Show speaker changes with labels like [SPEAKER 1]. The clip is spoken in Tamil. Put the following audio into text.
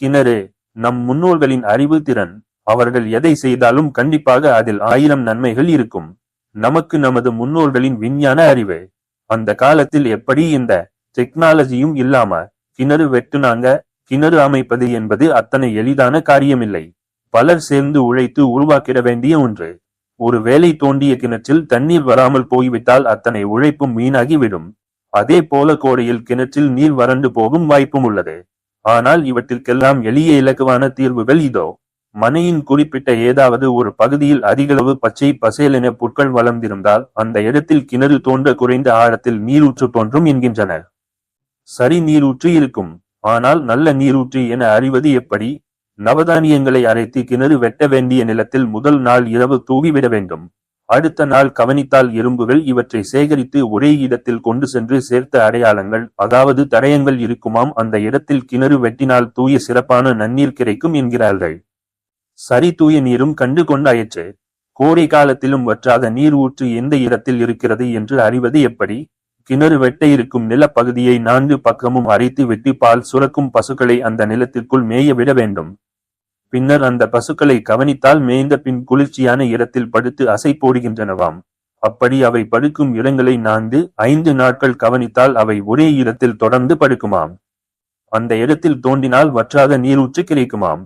[SPEAKER 1] கிணறு நம் முன்னோர்களின் அறிவு திறன் அவர்கள் எதை செய்தாலும் கண்டிப்பாக அதில் ஆயிரம் நன்மைகள் இருக்கும். நமக்கு நமது முன்னோர்களின் விஞ்ஞான அறிவு அந்த காலத்தில் எப்படி இந்த டெக்னாலஜியும் இல்லாம கிணறு வெட்டுனாங்க கிணறு அமைப்பது என்பது அத்தனை எளிதான காரியமில்லை. பலர் சேர்ந்து உழைத்து உருவாக்கிட வேண்டிய ஒன்று. ஒரு வேலை தோண்டிய கிணற்றில் தண்ணீர் வராமல் போய்விட்டால் அத்தனை உழைப்பும் வீணாகிவிடும். அதே போல கோடையில் கிணற்றில் நீர் வறண்டு போகும் வாய்ப்பும் உள்ளது. ஆனால் இவற்றிற்கெல்லாம் எளிய இலக்குவான தீர்வுகள் இதோ. மனையின் குறிப்பிட்ட ஏதாவது ஒரு பகுதியில் அதிகளவு பச்சை பசேலென புற்கள் வளர்ந்திருந்தால் அந்த இடத்தில் கிணறு தோன்ற குறைந்த ஆழத்தில் நீரூற்று தோன்றும் என்கின்றனர். சரி நீரூற்று இருக்கும். ஆனால் நல்ல நீரூற்று என அறிவது எப்படி? நவதானியங்களை அரைத்து கிணறு வெட்ட வேண்டிய நிலத்தில் முதல் நாள் இரவு தூவிவிட வேண்டும். அடுத்த நாள் கவனித்தால் எறும்புகள் இவற்றை சேகரித்து ஒரே இடத்தில் கொண்டு சென்று சேர்த்த அடையாளங்கள். அதாவது தடயங்கள் இருக்குமாம். அந்த இடத்தில் கிணறு வெட்டினால் தூய சிறப்பான நன்னீர் கிடைக்கும் என்கிறார்கள். சரி தூய நீரும் கண்டு கொண்டாயிற்று. கோடை காலத்திலும் வற்றாத நீர் ஊற்று எந்த இடத்தில் இருக்கிறது என்று அறிவது எப்படி? கிணறு வெட்ட இருக்கும் நிலப்பகுதியை நான்கு பக்கமும் அரைத்து வெட்டி பால் சுரக்கும் பசுக்களை அந்த நிலத்திற்குள் மேய விட வேண்டும். பின்னர் அந்த பசுக்களை கவனித்தால் மேய்ந்த பின் குளிர்ச்சியான இடத்தில் படுத்து அசை போடுகின்றனவாம். அப்படி அவை படுக்கும் இடங்களை நான்கு ஐந்து நாட்கள் கவனித்தால் அவை ஒரே இடத்தில் தொடர்ந்து படுக்குமாம். அந்த இடத்தில் தோண்டினால் வற்றாத நீரூற்று கிடைக்குமாம்.